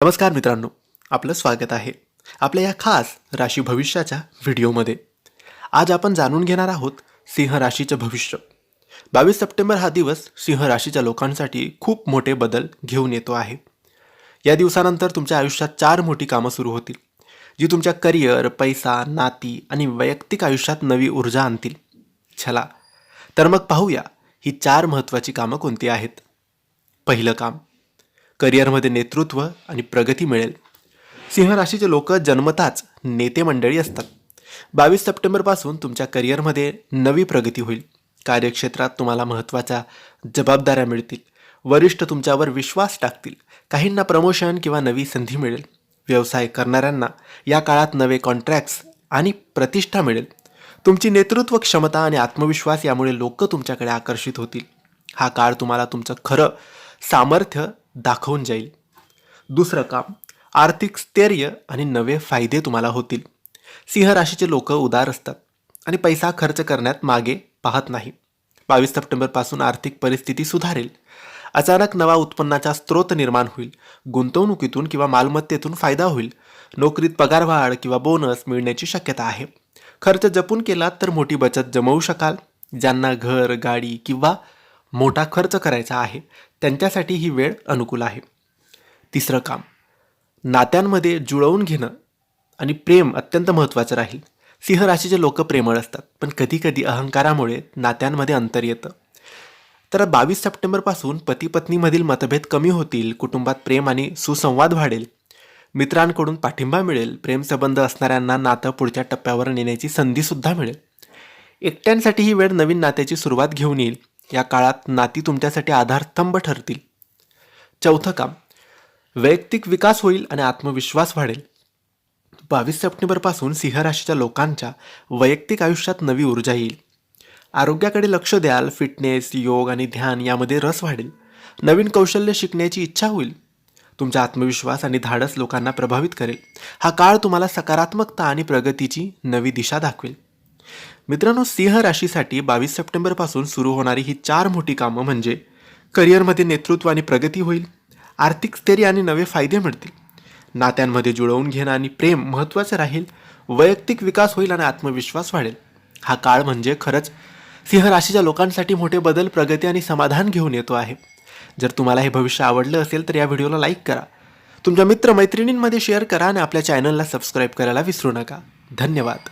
नमस्कार मित्रांनो आपलं स्वागत आहे आपल्या या खास राशी भविष्याच्या व्हिडिओमध्ये. आज आपण जाणून घेणार आहोत सिंह राशीचं भविष्य. बावीस सप्टेंबर हा दिवस सिंह राशीच्या लोकांसाठी खूप मोठे बदल घेऊन येतो आहे. या दिवसानंतर तुमच्या आयुष्यात चार मोठी कामं सुरू होतील जी तुमच्या करिअर पैसा नाती आणि वैयक्तिक आयुष्यात नवी ऊर्जा आणतील. चला तर मग पाहूया ही चार महत्त्वाची कामं कोणती आहेत. पहिलं काम करिअरमध्ये नेतृत्व आणि प्रगती मिळेल. सिंह राशीचे लोक जन्मताच नेते मंडळी असतात. बावीस सप्टेंबरपासून तुमच्या करिअरमध्ये नवी प्रगती होईल. कार्यक्षेत्रात तुम्हाला महत्त्वाच्या जबाबदाऱ्या मिळतील. वरिष्ठ तुमच्यावर विश्वास टाकतील. काहींना प्रमोशन किंवा नवी संधी मिळेल. व्यवसाय करणाऱ्यांना या काळात नवे कॉन्ट्रॅक्ट्स आणि प्रतिष्ठा मिळेल. तुमची नेतृत्व क्षमता आणि आत्मविश्वास यामुळे लोक तुमच्याकडे आकर्षित होतील. हा काळ तुम्हाला तुमचं खरं सामर्थ्य दाखवून जाईल. दुसरं काम आर्थिक स्थैर्य आणि नवे फायदे तुम्हाला होतील. सिंह राशीचे लोक उदार असतात आणि पैसा खर्च करण्यात मागे पाहत नाही. बावीस सप्टेंबरपासून आर्थिक परिस्थिती सुधारेल. अचानक नवा उत्पन्नाचा स्रोत निर्माण होईल. गुंतवणुकीतून किंवा मालमत्तेतून फायदा होईल. नोकरीत पगारवाढ किंवा बोनस मिळण्याची शक्यता आहे. खर्च जपून केलात तर मोठी बचत जमवू शकाल. ज्यांना घर गाडी किंवा मोठा खर्च करायचा आहे त्यांच्यासाठी ही वेळ अनुकूल आहे. तिसरं काम नात्यांमध्ये जुळवून घेणं आणि प्रेम अत्यंत महत्त्वाचं राहील. सिंह राशीचे लोक प्रेमळ असतात पण कधीकधी अहंकारामुळे नात्यांमध्ये अंतर येतं. तर बावीस सप्टेंबरपासून पती पत्नीमधील मतभेद कमी होतील कुटुंबात प्रेम आणि सुसंवाद वाढेल. मित्रांकडून पाठिंबा मिळेल प्रेमसंबंध असणाऱ्यांना नातं पुढच्या टप्प्यावर नेण्याची संधीसुद्धा मिळेल. एकट्यांसाठी ही वेळ नवीन नात्याची सुरुवात घेऊन येईल. या काळात नाती तुमच्यासाठी आधारस्तंभ ठरतील. चौथं काम वैयक्तिक विकास होईल आणि आत्मविश्वास वाढेल. बावीस सप्टेंबरपासून सिंह राशीच्या लोकांच्या वैयक्तिक आयुष्यात नवी ऊर्जा येईल. आरोग्याकडे लक्ष द्याल फिटनेस योग आणि ध्यान यामध्ये रस वाढेल. नवीन कौशल्य शिकण्याची इच्छा होईल. तुमचा आत्मविश्वास आणि धाडस लोकांना प्रभावित करेल. हा काळ तुम्हाला सकारात्मकता आणि प्रगतीची नवी दिशा दाखवेल. मित्रांनो सिंह राशीसाठी बावीस सप्टेंबरपासून सुरू होणारी ही चार मोठी कामं म्हणजे करिअरमध्ये नेतृत्व आणि प्रगती होईल आर्थिक स्थैर्य आणि नवे फायदे मिळतील नात्यांमध्ये जुळवून घेणं आणि प्रेम महत्त्वाचं राहील वैयक्तिक विकास होईल आणि आत्मविश्वास वाढेल. हा काळ म्हणजे खरंच सिंह राशीच्या लोकांसाठी मोठे बदल प्रगती आणि समाधान घेऊन येतो आहे. जर तुम्हाला हे भविष्य आवडलं असेल तर या व्हिडिओला लाईक करा. तुमच्या मित्र मैत्रिणींमध्ये शेअर करा आणि आपल्या चॅनलला सबस्क्राईब करायला विसरू नका. धन्यवाद.